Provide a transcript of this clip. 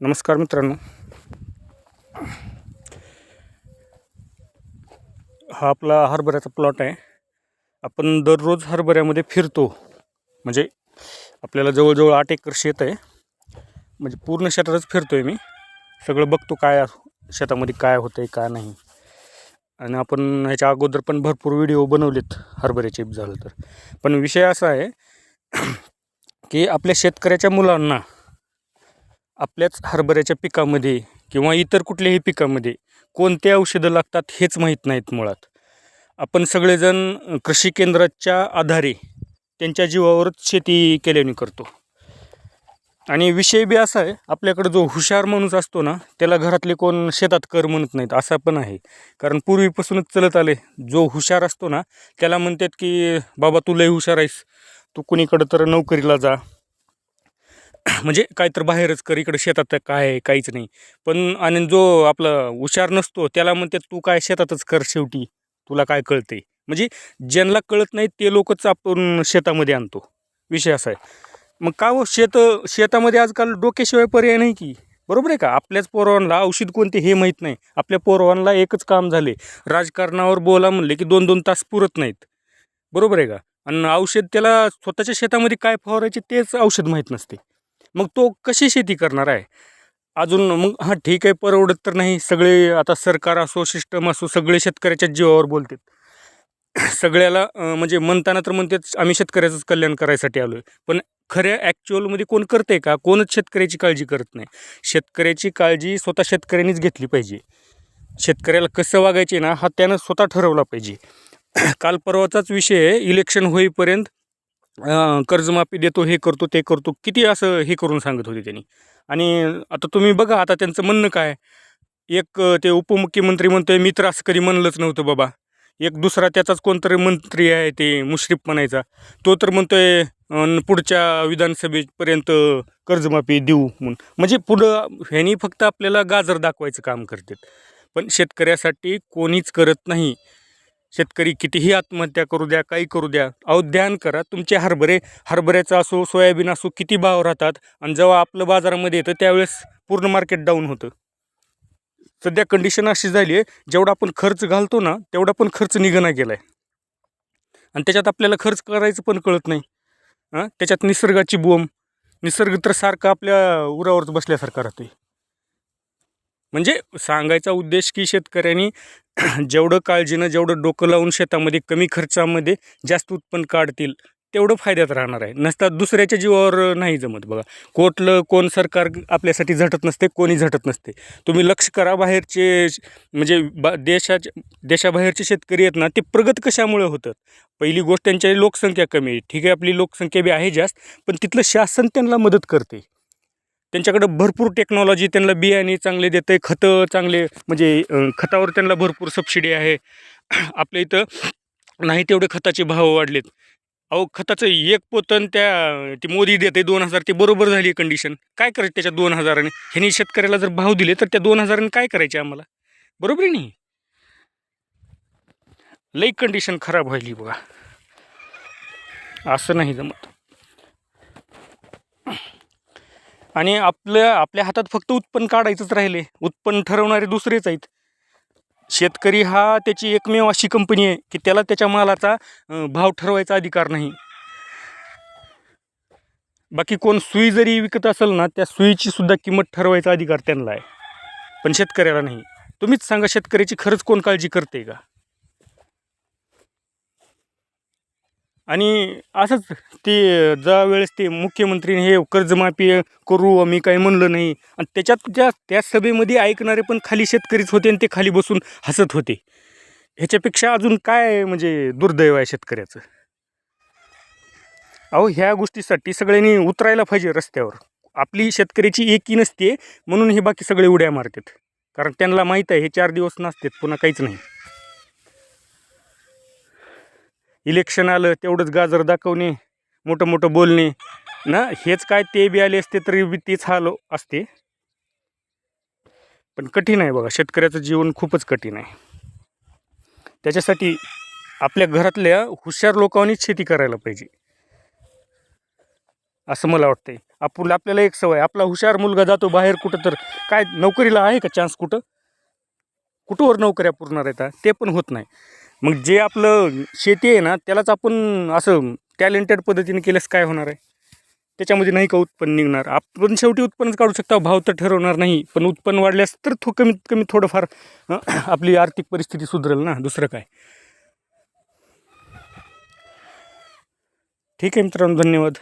नमस्कार मित्रांनो. हा आपला हरभऱ्याचा प्लॉट आहे. आपण दररोज हरभऱ्यामध्ये फिरतो. म्हणजे आपल्याला जवळजवळ आठ एकर शेत आहे. म्हणजे पूर्ण शेतातच फिरतो आहे मी. सगळं बघतो काय शेतामध्ये काय होतं आहे काय नाही. आणि आपण ह्याच्या अगोदर पण भरपूर व्हिडिओ बनवलेत हरभऱ्याचे झालं तर. पण विषय असा आहे की आपल्या शेतकऱ्याच्या मुलांना आपल्याच हरभऱ्याच्या पिकामध्ये किंवा इतर कुठल्याही पिकामध्ये कोणते औषधं लागतात हेच माहीत नाहीत मुळात. आपण सगळेजण कृषी केंद्राच्या आधारे त्यांच्या जीवावरच शेती केल्याने करतो. आणि विषय बी असा आहे आपल्याकडं जो हुशार माणूस असतो ना त्याला घरातले कोण शेतात कर म्हणत नाहीत असा पण आहे. कारण पूर्वीपासूनच चलत आले जो हुशार असतो ना त्याला म्हणतात की बाबा तू लय हुशार आहेस तू कुणीकडं तर नोकरीला जा म्हणजे काय तर बाहेरच कर इकडं शेतात काय आहे काहीच नाही. पण आणि जो आपला हुशार नसतो त्याला म्हणते तू काय शेतातच कर शेवटी तुला काय कळते म्हणजे ज्यांना कळत नाही ते लोकच आपण शेतामध्ये आणतो. विषय असा आहे. मग का हो शेत शेतामध्ये आजकाल डोक्याशिवाय पर्याय नाही की? बरोबर आहे का? आपल्याच पोरवांना औषध कोणते हे माहीत नाही. आपल्या पोरवांना एकच काम झाले राजकारणावर बोला म्हणले की दोन दोन तास पुरत नाहीत. बरोबर आहे का? आणि औषध त्याला स्वतःच्या शेतामध्ये काय फवारायचे तेच औषध माहीत नसते. मग तो कशी शेती करणार आहे? अजून मग हां ठीक आहे परवडत तर नाही. सगळे आता सरकार असो सिस्टम असो सगळे शेतकऱ्याच्या जीवावर बोलतात सगळ्याला म्हणजे म्हणताना तर म्हणतात आम्ही शेतकऱ्याचंच कल्याण करायसाठी आलो आहे पण खऱ्या ॲक्च्युअलमध्ये कोण करते का? कोणच शेतकऱ्याची काळजी करत नाही. शेतकऱ्याची काळजी स्वतः शेतकऱ्यांनीच घेतली पाहिजे. शेतकऱ्याला कसं वागायचे ना हा त्यानं स्वतः ठरवला पाहिजे. काल परवाचाच विषय आहे इलेक्शन होईपर्यंत कर्जमाफी देतो हे करतो ते करतो किती असं हे करून सांगत होते त्यांनी. आणि आता तुम्ही बघा आता त्यांचं म्हणणं काय? एक ते उपमुख्यमंत्री म्हणतोय मी तर असं कधी म्हणलंच नव्हतं बाबा. एक दुसरा त्याचाच कोणतरी मंत्री आहे ते मुश्रीफ म्हणायचा. तो तर म्हणतोय पुढच्या विधानसभेपर्यंत कर्जमाफी देऊ म्हणून. म्हणजे पुढं ह्यानी फक्त आपल्याला गाजर दाखवायचं काम करतात. पण शेतकऱ्यासाठी कोणीच करत नाही. शेतकरी कितीही आत्महत्या करू द्या काही करू द्या अहो ध्यान करा. तुमचे हरभरे हरभऱ्याचं असो सोयाबीन असो किती भाव राहतात आणि जेव्हा आपलं बाजारामध्ये येतं त्यावेळेस पूर्ण मार्केट डाऊन होतं. सध्या कंडिशन अशी झाली आहे जेवढा आपण खर्च घालतो ना तेवढा पण खर्च निघणा गेला आहे आणि त्याच्यात आपल्याला खर्च करायचं पण कळत नाही. हां? त्याच्यात निसर्गाची बोंब निसर्ग तर सारखं आपल्या उरावरच बसल्यासारखा आहे म्हणजे सांगायचा उद्देश की शेतकऱ्यांनी जेवढं काळजीनं जेवढं डोकं लावून शेतामध्ये कमी खर्चामध्ये जास्त उत्पन्न काढतील तेवढं फायद्यात राहणार आहे. नसता दुसऱ्याच्या जीवावर नाही जमत बघा. कोटलं कोण सरकार आपल्यासाठी झटत नसते कोणी झटत नसते. तुम्ही लक्ष करा बाहेरचे म्हणजे बा देशाच्या देशाबाहेरचे शेतकरी आहेत ना ते प्रगत कशामुळे होतात? पहिली गोष्ट त्यांच्या लोकसंख्या कमी आहे. ठीक आहे आपली लोकसंख्या बी आहे जास्त पण तिथलं शासन त्यांना मदत करते. त्यांच्याकडं भरपूर टेक्नॉलॉजी त्यांना बियाणे चांगले देते खतं चांगले म्हणजे खतावर त्यांना भरपूर सबसिडी आहे. आपल्या इथं नाही तेवढे खताचे भाव वाढलेत. अहो खताचं एक पोतन त्या ती मोदी देते दोन हजार ते बरोबर झाली कंडिशन काय करायचं त्याच्या दोन हजाराने? ह्यांनी शेतकऱ्याला जर भाव दिले तर त्या दोन हजाराने काय करायचे आम्हाला? बरोबर आहे नाही? लई कंडिशन खराब व्हायली बघा. असं नाही जमत. आणि आपल्या आपल्या हातात फक्त उत्पन्न काढायचंच राहिले. उत्पन्न ठरवणारे दुसरेच आहेत. शेतकरी हा त्याची एकमेव अशी कंपनी आहे की त्याला त्याच्या मालाचा भाव ठरवायचा अधिकार नाही. बाकी कोण सुई जरी विकत असेल ना त्या सुईची सुद्धा किंमत ठरवायचा अधिकार त्यांना आहे. पण शेतकऱ्याला नाही. तुम्हीच सांगा शेतकऱ्याची खरंच कोण काळजी करते का? आणि असंच ते ज्यावेळेस ते मुख्यमंत्रीने हे कर्जमाफी करू आम्ही काही म्हणलं नाही. आणि त्याच्यात त्या त्या सभेमध्ये ऐकणारे पण खाली शेतकरीच होते आणि ते खाली बसून हसत होते. ह्याच्यापेक्षा अजून काय म्हणजे दुर्दैव आहे शेतकऱ्याचं? अहो ह्या गोष्टीसाठी सगळ्यांनी उतरायला पाहिजे रस्त्यावर. आपली शेतकऱ्याची एकी नसते म्हणून हे बाकी सगळे उड्या मारतात. कारण त्यांना माहीत आहे हे चार दिवस नसतात पुन्हा काहीच नाही. इलेक्शन आलं तेवढंच गाजर दाखवणे मोठं मोठं बोलणे. ना हेच काय ते बी आले असते तरी बी तेच हाल असते. पण कठीण आहे बघा शेतकऱ्याचं जीवन खूपच कठीण आहे. त्याच्यासाठी आपल्या घरातल्या हुशार लोकांनीच शेती करायला पाहिजे. असं मला वाटतंय. आपण आपल्याला एक सवय आपला हुशार मुलगा जातो बाहेर कुठं तर. काय नोकरीला आहे का चान्स कुठं? कुठंवर नोकऱ्या पुरणार आहेत ते पण होत नाही. मग जे आपलं शेती आहे ना त्यालाच आपण असं टॅलेंटेड पद्धतीने केल्यास काय होणार आहे? त्याच्यामध्ये नाही का उत्पन्न निघणार? आपण शेवटी उत्पन्नच काढू शकता. भाव तर ठरवणार नाही पण उत्पन्न वाढल्यास तर थो कमीत कमी थोडंफार आपली आर्थिक परिस्थिती सुधरेल ना. दुसरं काय? ठीक आहे मित्रांनो धन्यवाद.